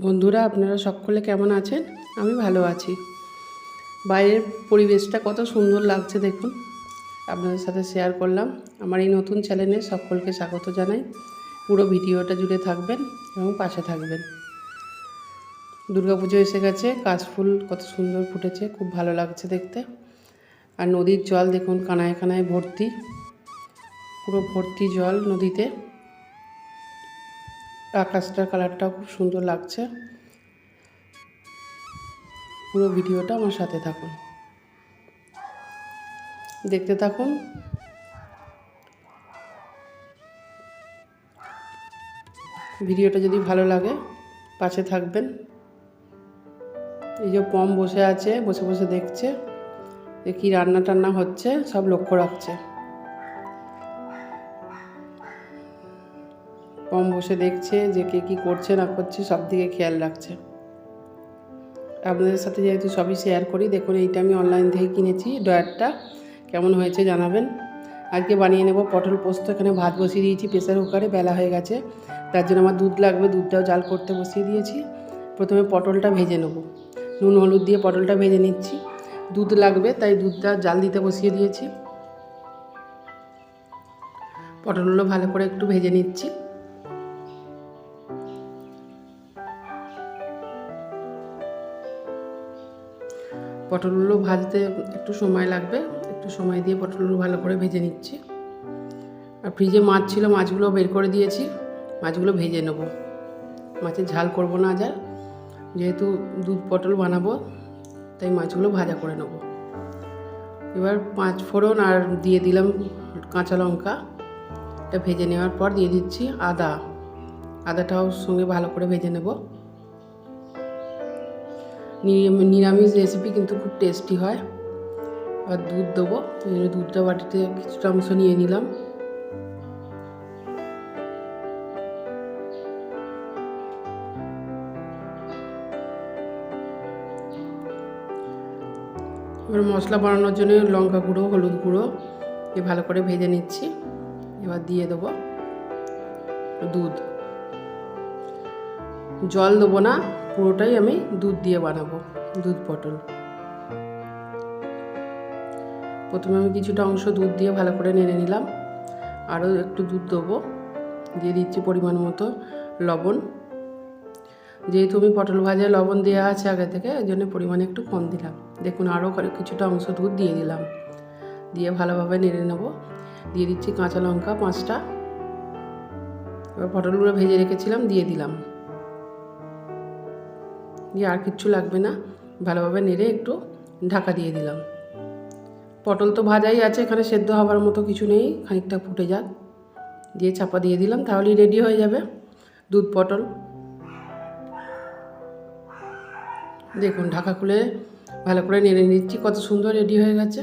বন্ধুরা, আপনারা সকলে কেমন আছেন? আমি ভালো আছি। বাইরের পরিবেশটা কত সুন্দর লাগছে দেখুন। আপনাদের সাথে শেয়ার করলাম। আমার এই নতুন চ্যানেলে সকলকে স্বাগত জানাই। পুরো ভিডিওটা জুড়ে থাকবেন এবং পাশে থাকবেন। দুর্গাপুজো এসে গেছে। কাশফুল কত সুন্দর ফুটেছে। খুব ভালো লাগছে দেখতে। আর নদীর জল দেখুন, কানায় কানায় ভর্তি। পুরো ভর্তি জল নদীতে। আকাশটার কালারটাও খুব সুন্দর লাগছে। পুরো ভিডিওটা আমার সাথে থাকুন। দেখতে থাকুন। ভিডিওটা যদি ভালো লাগে, পাশে থাকবেন। এই যে পম বসে আছে, বসে বসে দেখছে যে কী রান্না টান্না হচ্ছে, সব লক্ষ্য রাখছে। পম বসে দেখছে যে কে কী করছে, না করছে সব দিকে খেয়াল রাখছে। আপনাদের সাথে যেহেতু সবই শেয়ার করি, দেখুন এইটা আমি অনলাইন থেকে কিনেছি ডয়ারটা কেমন হয়েছে জানাবেন। আজকে বানিয়ে নেব পটল পোস্ত, এখানে ভাত বসিয়ে দিয়েছি প্রেসার কুকারে বেলা হয়ে গেছে। তার জন্য আমার দুধ লাগবে, দুধটাও জাল করতে বসিয়ে দিয়েছি। প্রথমে পটলটা ভেজে নেব। নুন, হলুদ দিয়ে পটলটা ভেজে নিচ্ছি। দুধ লাগবে, তাই দুধটা জাল দিতে বসিয়ে দিয়েছি। পটলগুলো ভালো করে একটু ভেজে নিচ্ছি। পটলগুলো ভাজতে একটু সময় লাগবে। একটু সময় দিয়ে পটলগুলো ভালো করে ভেজে নিচ্ছি। আর ফ্রিজে মাছ ছিল, মাছগুলো বের করে দিয়েছি। মাছগুলো ভেজে নেব। মাছের ঝাল করব না যা যেহেতু দুধ পটল বানাবো, তাই মাছগুলো ভাজা করে নেব। এবার পাঁচ ফোড়ন আর দিয়ে দিলাম কাঁচা লঙ্কা। এটা ভেজে নেওয়ার পর দিয়ে দিচ্ছি আদা। আদাটাও সঙ্গে ভালো করে ভেজে নেব। নিরামিষ রেসিপি কিন্তু খুব টেস্টি হয়। আর দুধ দেবো। দুধটা বাটিতে কিছুটা অংশ নিয়ে নিলাম। এবার মশলা বানানোর জন্য লঙ্কা গুঁড়ো, হলুদ গুঁড়ো দিয়ে ভালো করে ভেজে নিচ্ছি। এবার দিয়ে দেবো দুধ। জল দেবো না। পুরোটাই আমি দুধ দিয়ে বানাবো, দুধ পটল। প্রথমে আমি কিছুটা অংশ দুধ দিয়ে ভালো করে নেড়ে নিলাম। আরও একটু দুধ দেবো। দিয়ে দিচ্ছি পরিমাণ মতো লবণ। যেহেতু আমি পটল ভাজায় লবণ দেওয়া আছে আগে থেকে ওই জন্য পরিমাণে একটু কম দিলাম। দেখুন, আরও কিছুটা অংশ দুধ দিয়ে দিলাম। দিয়ে ভালোভাবে নেড়ে নেব। দিয়ে দিচ্ছি কাঁচা লঙ্কা পাঁচটা। এবার পটলগুলো ভেজে রেখেছিলাম, দিয়ে দিলাম। দিয়ে আর কিচ্ছু লাগবে না। ভালোভাবে নেড়ে একটু ঢাকা দিয়ে দিলাম। পটল তো ভাজাই আছে, এখানে সেদ্ধ হওয়ার মতো কিছু নেই, খানিকটা ফুটে যাক। দিয়ে চাপা দিয়ে দিলাম, তাহলেই রেডি হয়ে যাবে দুধ পটল। দেখুন, ঢাকা খুলে ভালো করে নেড়ে নিচ্ছি, কত সুন্দর রেডি হয়ে গেছে।